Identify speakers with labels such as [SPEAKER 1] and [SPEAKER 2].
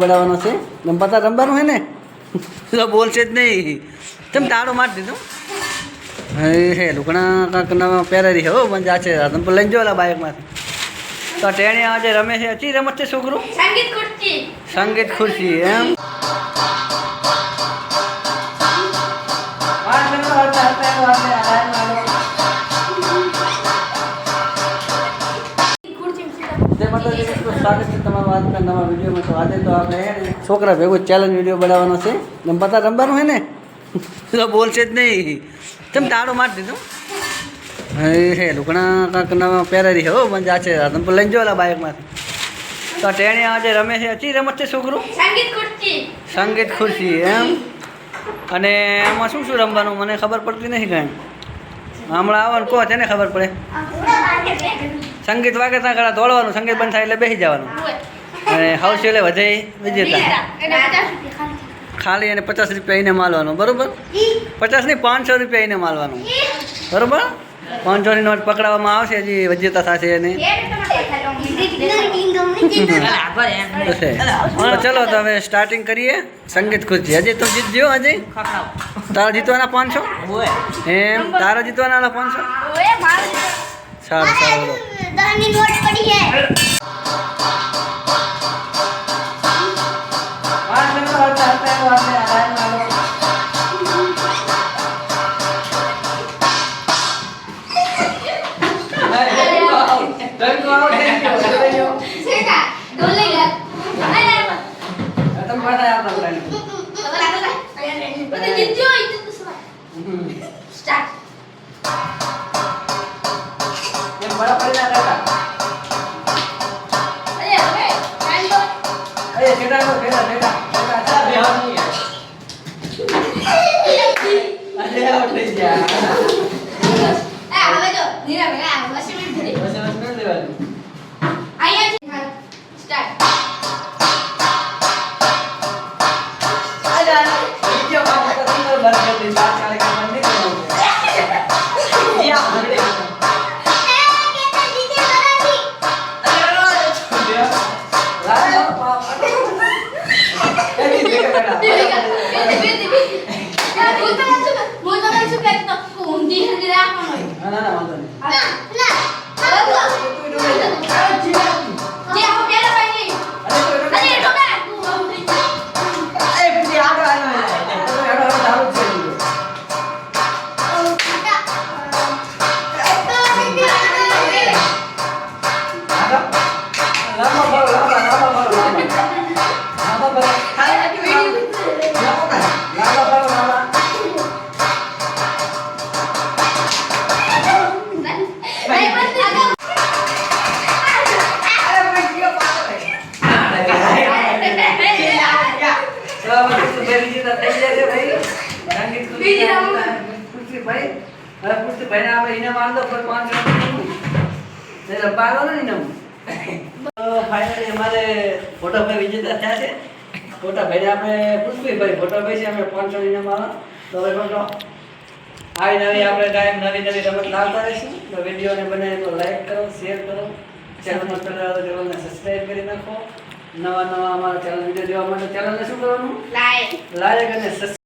[SPEAKER 1] બનાવવાનો છે? ગમપાતા રમવાનું હે ને? તો બોલશે જ નહીં. તેમ તાળો મારી દીધો? હે હે લુકડા કાંક નવા પહેરેલી હે હો મને આ છે રાધનપુર લઈને જો ઓલા બાઇકમાંથી. તો ટેણી આજે રમે છે. અચી રમત છે છોકરું?
[SPEAKER 2] સંગીત ખુરશી.
[SPEAKER 1] સંગીત ખુરશી એમ? વિડીયોમાં તો આજે તો આપણે ને છોકરા ભેગું ચેલેન્જ વીડિયો બનાવવાનો છે. ગમપાતા રમવાનું હે ને? તો બોલશે જ નહીં. તેમ તાળો મારી દીધું? હે હે લુકડા કાંક નવા પહેરારી હે હો મને છે. રાધનપુર લઈને જો ઓલા બાઇકમાંથી. તો ટેણી આજે રમે છે. અચી રમત છે છોકરું?
[SPEAKER 2] સંગીત ખુરશી
[SPEAKER 1] સંગીત ખુરશી એમ? અને એમાં શું શું રમવાનું? મને ખબર પડતી નથી કાંઈ. હમણાં આવવાનું કહો તેને ખબર પડે. સંગીત વાગે ત્યાં ઘણા દોડવાનું. સંગીત બંધ થાય એટલે બેસી જવાનું. અને હાઉસ એટલે વધે વિજેતા. ખાલી. અને પચાસ રૂપિયા એને માલવાનું બરોબર? પચાસ નહીં પાંચસો રૂપિયા એને માલવાનું. બરોબર? પાંચસોની નોટ પકડાવવામાં આવશે હજી વિજેતા થશે એને. ચલો તો હવે સ્ટાર્ટિંગ કરીએ. સંગીત ખુરશી હજી તું જીતજો હજી? તારા જીતવાના પાંચસો? એમ? તારા જીતવાના પાંચસો? સારું સારું
[SPEAKER 2] અરે હવે ટાઈમ હવે જો નીરવ આ વસી ના ના વાંધો નહીં Thank you.
[SPEAKER 1] ફાઇનલી અમારે ફોટોભાઈ વિજેતા થયા છે ફોટાભાઈ આપણે પુષ્પીભાઈ ફોટોભાઈ છે અમે પાંચસો ઇનામ આવે ફોટો આવી નવી આપણે કાયમ નવી નવી રમત લાવતા રહીશું તો વિડીયોને બને તો લાઈક કરો શેર કરો ચેનલમાં પહેલા ચેનલને સબસ્ક્રાઈબ કરી નાખો નવા નવા અમારા ચેનલ વીડિયો જોવા માટે ચેનલને શું કરવાનું? લાઈક અને સબસ્ક્રાઈબ